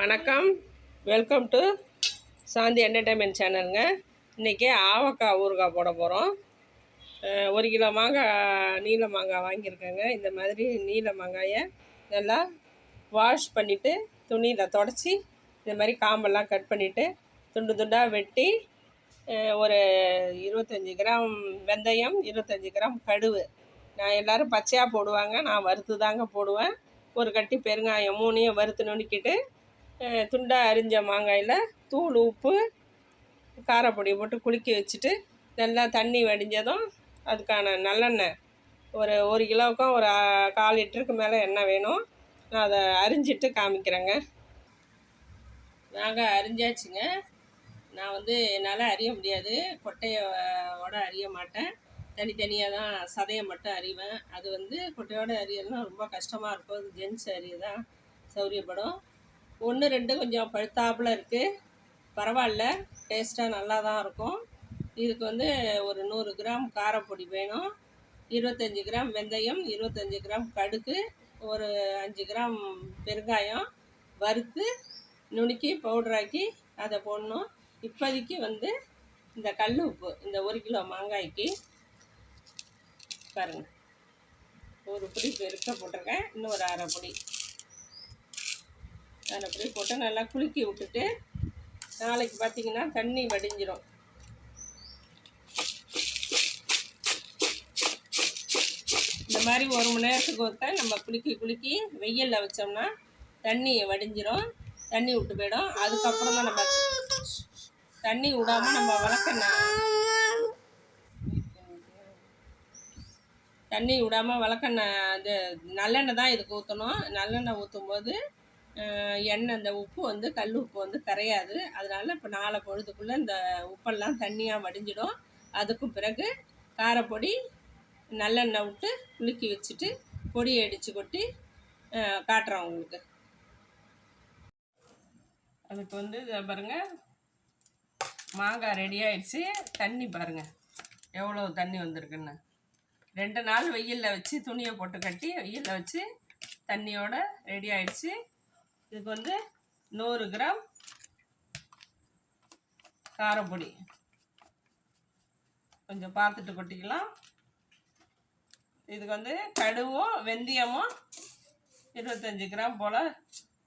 வணக்கம். Welcome to Shanti entertainment சேனலுங்க இன்றைக்கி ஆவக்காய் ஊறுகாய் போட போகிறோம் ஒரு கிலோ மாங்காய் நீல மாங்காய் வாங்கியிருக்கேங்க. இந்த மாதிரி நீல மாங்காயை நல்லா வாஷ் பண்ணிவிட்டு துணியில் தொடச்சி இந்த மாதிரி காம்பெல்லாம் கட் பண்ணிவிட்டு துண்டு துண்டாக வெட்டி ஒரு இருபத்தஞ்சி கிராம் வெந்தயம் இருபத்தஞ்சி கிராம் கடுகு. நான் எல்லோரும் பச்சையாக போடுவாங்க. நான் வறுத்து தாங்க போடுவேன். ஒரு கட்டி பெருங்காயம் மூணையும் வறுத்து நுணுக்கிட்டு துண்டாக அரிஞ்ச மாங்காயில் தூள் உப்பு காரப்பொடி போட்டு குளிக்க வச்சுட்டு நல்லா தண்ணி வடிஞ்சதும் அதுக்கான நல்லெண்ணெய். ஒரு ஒரு கிலோவுக்கும் ஒரு கால் லிட்டருக்கு மேலே எண்ணெய் வேணும். நான் அதை அரிஞ்சிட்டு காமிக்கிறேங்க. நாங்கள் அரிஞ்சாச்சுங்க. நான் வந்து என்னால் அறிய முடியாது. கொட்டையோட அறிய மாட்டேன். தனித்தனியாக தான் சதையை மட்டும் அறிவேன் அது வந்து கொட்டையோட அறியலாம் ரொம்ப கஷ்டமாக இருக்கும். அது ஜென்ஸ் அறிய தான். சௌரியப்படும். ஒன்று ரெண்டு கொஞ்சம் பழுத்தாப்புல இருக்குது பரவாயில்ல. டேஸ்ட்டாக நல்லா தான் இருக்கும். இதுக்கு வந்து ஒரு நூறு கிராம் காரப்பொடி வேணும். இருபத்தஞ்சி கிராம் வெந்தயம் இருபத்தஞ்சி கிராம் கடுகு ஒரு அஞ்சு கிராம் பெருங்காயம் வறுத்து நுணுக்கி பவுடராக்கி அதை போடணும். இப்போதைக்கு வந்து இந்த கல் உப்பு இந்த ஒரு கிலோ மாங்காய்க்கு பாருங்கள் ஒரு பிடி பெருக்க போட்டிருக்கேன். இன்னும் ஒரு அரை பொடி. அதில் பொடி போட்டு நல்லா குலுக்கி விட்டுட்டு நாளைக்கு பார்த்தீங்கன்னா தண்ணி வடிஞ்சிரும். இந்த மாதிரி ஒரு மணி நேரத்துக்கு ஒருக்க நம்ம குலுக்கி குலுக்கி வெயிலில் வச்சோம்னா தண்ணி வடிஞ்சிரும். தண்ணி விட்டு போயிடும். அதுக்கப்புறம் தான் நம்ம தண்ணி விடாமல் நம்ம வளர்க்கணும் தண்ணி விடாமல் வளர்க்கெண்ணெய் அது நல்லெண்ணெய் தான் இதுக்கு ஊற்றணும் நல்லெண்ணெய் ஊற்றும் போது எண்ணெய் அந்த உப்பு வந்து கல் உப்பு வந்து கரையாது. அதனால் இப்போ நாளை பொழுதுக்குள்ளே இந்த உப்பெல்லாம் தண்ணியாக வடிஞ்சிடும். அதுக்கும் பிறகு காரப்பொடி நல்லெண்ணெய் விட்டு குலுக்கி வச்சுட்டு பொடியை அடித்து கொட்டி காட்டுறோம் உங்களுக்கு. அதுக்கு வந்து இதை பாருங்கள் மாங்காய் ரெடி ஆயிடுச்சு. தண்ணி பாருங்கள் எவ்வளோ தண்ணி வந்திருக்குன்னு. ரெண்டு நாள் வெயிலில் வச்சு துணியை போட்டு கட்டி வெயிலில் வச்சு தண்ணியோட ரெடி ஆயிடுச்சு. இதுக்கு வந்து நூறு கிராம் காரப்பொடி. கொஞ்சம் பார்த்துட்டு கொட்டிக்கலாம். இதுக்கு வந்து கடுவும் வெந்தயமும் இருபத்தஞ்சி கிராம் போல்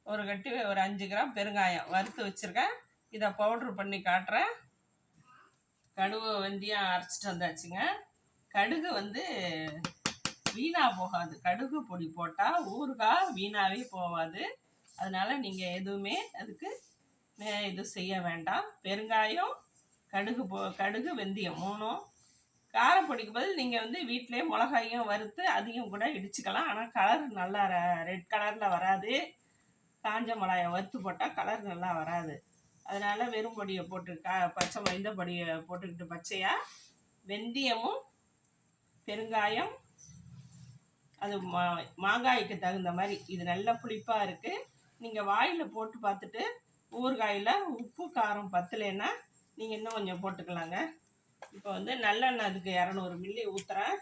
ஒரு கட்டி ஒரு அஞ்சு கிராம் பெருங்காயம் வறுத்து வச்சுருக்கேன். இதை பவுட்ரு பண்ணி காட்டுறேன். கடுகு வெந்தயம் அரைச்சிட்டு வந்தாச்சுங்க. கடுகு வந்து வீணாக போகாது. கடுகு பொடி போட்டால் ஊறுகாய் வீணாகவே போகாது அதனால் நீங்கள் எதுவுமே அதுக்கு மே- இது செய்ய வேண்டாம். பெருங்காயம் கடுகு போ கடுகு வெந்தயம் மூணும். காரம் பிடிக்கும் பதில் நீங்கள் வந்து வீட்டிலே மிளகாயும் வறுத்து அதையும் கூட இடிச்சுக்கலாம். ஆனால் கலர் நல்லா ரெட் கலரில் வராது. காஞ்ச மிளகாய் வறுத்து போட்டால் கலர் நல்லா வராது. அதனால் வெறும் பொடியை போட்டு கா பச்சை மைந்த பொடியை போட்டுக்கிட்டு பச்சையாக வெந்தயமும் பெருங்காயம் அது மா மாங்காய்க்கு தகுந்த மாதிரி. இது நல்ல புளிப்பாக இருக்குது நீங்கள் வாயில் போட்டு பார்த்துட்டு ஊறுகாயில் உப்பு காரம் பத்தலைன்னா நீங்கள் இன்னும் கொஞ்சம் போட்டுக்கலாங்க. இப்போ வந்து நல்லெண்ணெய் அதுக்கு இரநூறு மில்லி ஊற்றுறேன்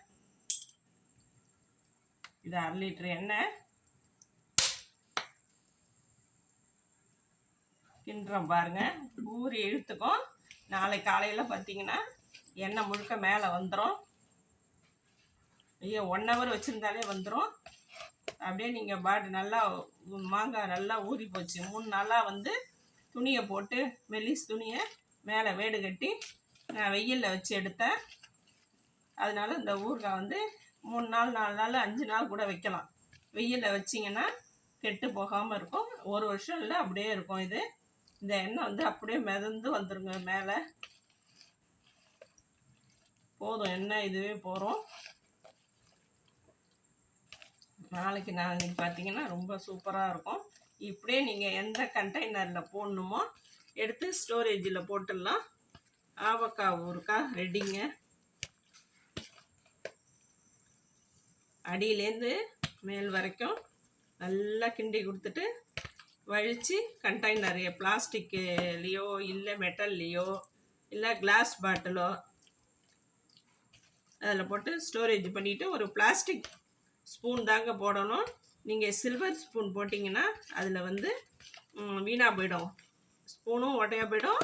இது அரை லிட்டர் எண்ணெய். கிண்டுறோம் பாருங்கள் ஊறி இழுத்துக்கும். நாளை காலையில் பார்த்தீங்கன்னா எண்ணெய் முழுக்க மேலே வந்துடும் ஐயோ ஒன் ஹவர் வச்சுருந்தாலே வந்துடும் அப்படியே நீங்கள் பாட்டு நல்லா மாங்காய் நல்லா ஊறி போச்சு. மூணு நாளாக வந்து துணியை போட்டு மெல்லிஸ் துணியை மேலே வேடு கட்டி நான் வெயிலில் வச்சு எடுத்தேன். அதனால இந்த ஊறுகாய் வந்து மூணு நாள் நாலு நாள் அஞ்சு நாள் கூட வைக்கலாம். வெயிலில் வச்சிங்கன்னா கெட்டு போகாமல் இருக்கும். ஒரு வருஷம் இல்லை அப்படியே இருக்கும் இது. இந்த எண்ணெய் வந்து அப்படியே மிதந்து வந்துருங்க மேலே. போதும் எண்ணெய் இதுவே போகிறோம் நாளைக்கு நாளைக்கு பார்த்தீங்கன்னா ரொம்ப சூப்பராக இருக்கும். இப்படியே நீங்கள் எந்த கண்டெய்னரில் போடணுமோ எடுத்து ஸ்டோரேஜில் போட்டுடலாம். ஆவக்காய் ஊறுக்காய் ரெடிங்க. அடியிலேருந்து மேல் வரைக்கும் நல்லா கிண்டி கொடுத்துட்டு வழித்து கண்டெய்னர் பிளாஸ்டிக்குலேயோ இல்லை மெட்டல்லையோ இல்லை கிளாஸ் பாட்டிலோ அதில் போட்டு ஸ்டோரேஜ் பண்ணிவிட்டு ஒரு பிளாஸ்டிக் ஸ்பூன் தாங்க போடணும். நீங்கள் சில்வர் ஸ்பூன் போட்டிங்கன்னா அதில் வந்து வீணாக போயிடும். ஸ்பூனும் ஒட்டையாக போயிடும்.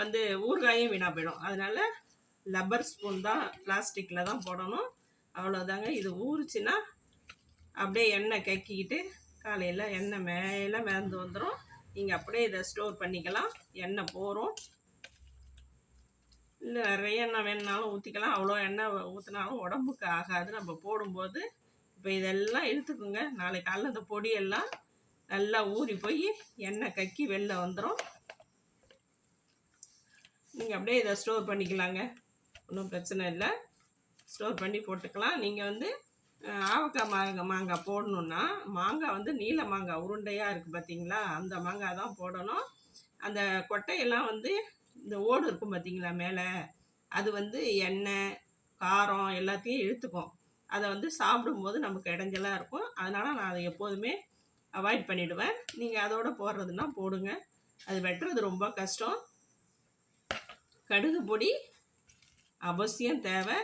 வந்து ஊறுகாயும் வீணாக போயிடும். அதனால் லப்பர் ஸ்பூன் தான் பிளாஸ்டிக்கில் தான் போடணும். அவ்வளோதாங்க இது ஊறுச்சுன்னா அப்படியே எண்ணெய் கக்கிக்கிட்டு காலையில் எண்ணெய் மேலே மிதந்து வந்துடும் நீங்கள் அப்படியே இதை ஸ்டோர் பண்ணிக்கலாம். எண்ணெய் போகிறோம் இல்லை நிறைய எண்ணெய் வேணுனாலும் ஊற்றிக்கலாம் அவ்வளோ எண்ணெய் ஊற்றினாலும் உடம்புக்கு ஆகாது. நம்ம போடும்போது இப்போ இதெல்லாம் இழுத்துக்குங்க நாளைக்கு காலைல இந்த பொடியெல்லாம் நல்லா ஊறி போய் எண்ணெய் கக்கி வெளில வந்துடும் நீங்கள் அப்படியே இதை ஸ்டோர் பண்ணிக்கலாங்க. ஒன்றும் பிரச்சனை இல்லை. ஸ்டோர் பண்ணி போட்டுக்கலாம். நீங்கள் வந்து ஆவக்காய் மாங்காய் மாங்காய் போடணுன்னா மாங்காய் வந்து நீல மாங்காய் உருண்டையாக இருக்குது பார்த்தீங்களா அந்த மாங்காய் தான் போடணும். அந்த கொட்டையெல்லாம் வந்து இந்த ஓடு இருக்கும் பார்த்தீங்களா மேலே? அது வந்து எண்ணெய் காரம் எல்லாத்தையும் இழுத்துக்கும். அதை வந்து சாப்பிடும்போது நமக்கு இடைஞ்சலாக இருக்கும். அதனால் நான் அதை எப்போதுமே அவாய்ட் பண்ணிவிடுவேன் நீங்கள் அதோட போடுறதுன்னா போடுங்க. அது வெட்டுறது ரொம்ப கஷ்டம். கடுகு பொடி அவசியம் தேவை.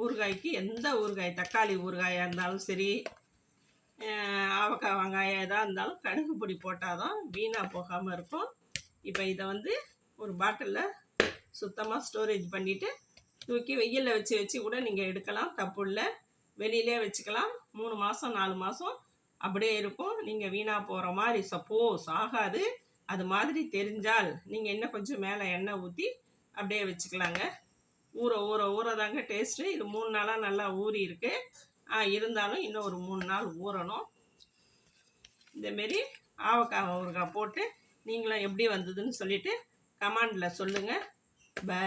ஊறுகாய்க்கு எந்த ஊறுகாய் தக்காளி ஊறுகாயாக இருந்தாலும் சரி ஆவக்காய் வெங்காயம் எதாக இருந்தாலும் கடுகு பொடி போட்டால் தான் வீணாக போகாமல் இருக்கும். இப்போ இதை வந்து ஒரு பாட்டிலில் சுத்தமாக ஸ்டோரேஜ் பண்ணிவிட்டு தூக்கி வெயிலில் வச்சு வச்சு கூட நீங்கள் எடுக்கலாம். தப்பு இல்லை வெளியிலே வச்சுக்கலாம். மூணு மாதம் நாலு மாதம் அப்படியே இருக்கும். நீங்கள் வீணாக போகிற மாதிரி சப்போஸ் ஆகாது. அது மாதிரி தெரிஞ்சால் நீங்கள் இன்னும் கொஞ்சம் மேலே எண்ணெய் ஊற்றி அப்படியே வச்சுக்கலாங்க. ஊற ஊற ஊற தாங்க டேஸ்ட்டு இது மூணு நாளாக நல்லா ஊறி இருக்கு. ஆ, இருந்தாலும் இன்னும் ஒரு மூணு நாள் ஊறணும். இந்தமாரி ஆவக்காய் ஊறுகாய் போட்டு நீங்களும் எப்படி வந்ததுன்னு சொல்லிவிட்டு கமாண்டில் சொல்லுங்கள் பை